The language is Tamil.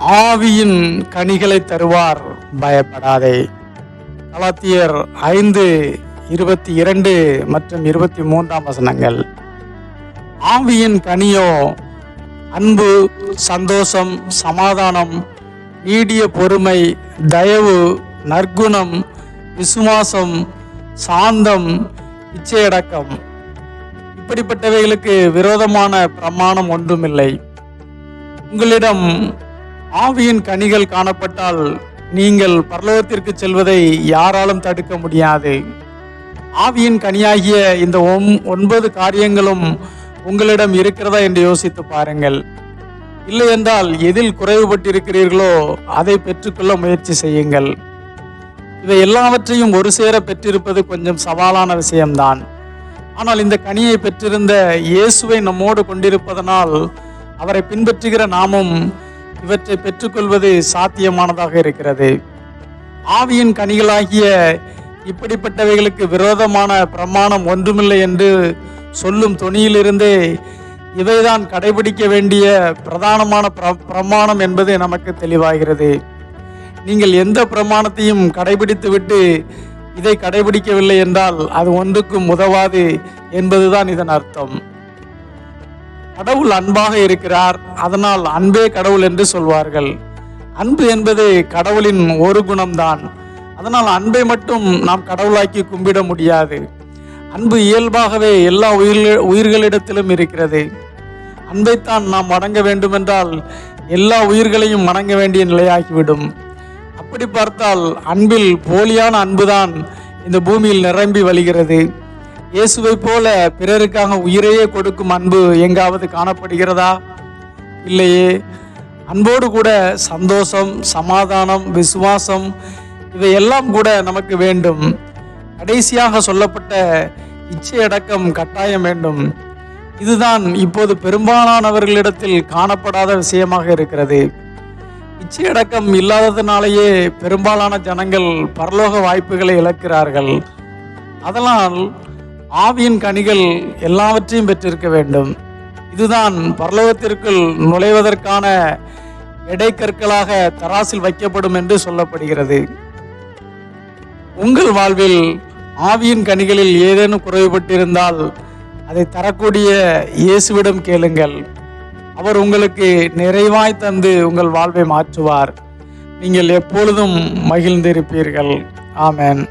ஆவியின் கனிகளை தருவார். பயப்படாதே. கலாத்தியர் ஐந்து இருபத்தி இரண்டு மற்றும் இருபத்தி மூன்றாம் வசனங்கள். ஆவியின் கனியோ அன்பு சந்தோஷம் சமாதானம் நீடிய பொறுமை தயவு நற்குணம் விசுவாசம் சாந்தம் இச்சையடக்கம். இப்படிப்பட்டவைகளுக்கு விரோதமான பிரமாணம் ஒன்றுமில்லை. உங்களிடம் ஆவியின் கனிகள் காணப்பட்டால் நீங்கள் பரலோகத்திற்கு செல்வதை யாராலும் தடுக்க முடியாது. ஆவியின் கனியாகிய இந்த ஒம்- ஒன்பது காரியங்களும் உங்களிடம் இருக்கிறதா என்று யோசித்து பாருங்கள். இல்லை என்றால் எதில் குறைவுபட்டிருக்கிறீர்களோ அதை பெற்றுக்கொள்ள முயற்சி செய்யுங்கள். இவை எல்லாவற்றையும் ஒரு சேர பெற்றிருப்பது கொஞ்சம் சவாலான விஷயம்தான். ஆனால் இந்த கனியை பெற்றிருந்த இயேசுவை நம்மோடு கொண்டிருப்பதனால் அவரை பின்பற்றுகிற நாமும் இவற்றை பெற்றுக்கொள்வது சாத்தியமானதாக இருக்கிறது. ஆவியின் கனிகளாகிய இப்படிப்பட்டவைகளுக்கு விரோதமான பிரமாணம் ஒன்றுமில்லை என்று சொல்லும் தொனியிலிருந்தே இவைதான் கடைபிடிக்க வேண்டிய பிரதானமான பிர- பிரமாணம் என்பது நமக்கு தெளிவாகிறது. நீங்கள் எந்த பிரமாணத்தையும் கடைபிடித்துவிட்டு இதை கடைபிடிக்கவில்லை என்றால் அது ஒன்றுக்கும் உதவாது என்பதுதான் இதன் அர்த்தம். கடவுள் அன்பாக இருக்கிறார். அதனால் அன்பே கடவுள் என்று சொல்வார்கள். அன்பு என்பது கடவுளின் ஒரு குணம்தான். அதனால் அன்பை மட்டும் நாம் கடவுளாக்கி கும்பிட முடியாது. அன்பு இயல்பாகவே எல்லா உயிர் உயிர்களிடத்திலும் இருக்கிறது. அன்பைத்தான் நாம் வணங்க வேண்டுமென்றால் எல்லா உயிர்களையும் வணங்க வேண்டிய நிலையாகிவிடும். அப்படி பார்த்தால் அன்பில் போலியான அன்புதான் இந்த பூமியில் நிரம்பி வழிகிறது. இயேசுவை போல பிறருக்காக உயிரையே கொடுக்கும் அன்பு எங்காவது காணப்படுகிறதா? இல்லையே. அன்போடு கூட சந்தோஷம் சமாதானம் விசுவாசம் இவையெல்லாம் கூட நமக்கு வேண்டும். கடைசியாக சொல்லப்பட்ட இச்சையடக்கம் கட்டாயம் வேண்டும். இதுதான் இப்போது பெரும்பாலானவர்களிடத்தில் காணப்படாத விஷயமாக இருக்கிறது. இச்சையடக்கம் இல்லாததினாலேயே பெரும்பாலான ஜனங்கள் பரலோக வாய்ப்புகளை இழக்கிறார்கள். அதனால் ஆவியின் கனிகள் எல்லாவற்றையும் பெற்றிருக்க வேண்டும். இதுதான் பரலோகத்திற்குள் நுழைவதற்கான இடைக்கற்களாக தராசில் வைக்கப்படும் என்று சொல்லப்படுகிறது. உங்கள் வாழ்வில் ஆவியின் கனிகளில் ஏதேனும் குறைவுபட்டிருந்தால் அதை தரக்கூடிய இயேசுவிடம் கேளுங்கள். அவர் உங்களுக்கு நிறைவாய் தந்து உங்கள் வாழ்வை மாற்றுவார். நீங்கள் எப்பொழுதும் மகிழ்ந்திருப்பீர்கள். ஆமேன்.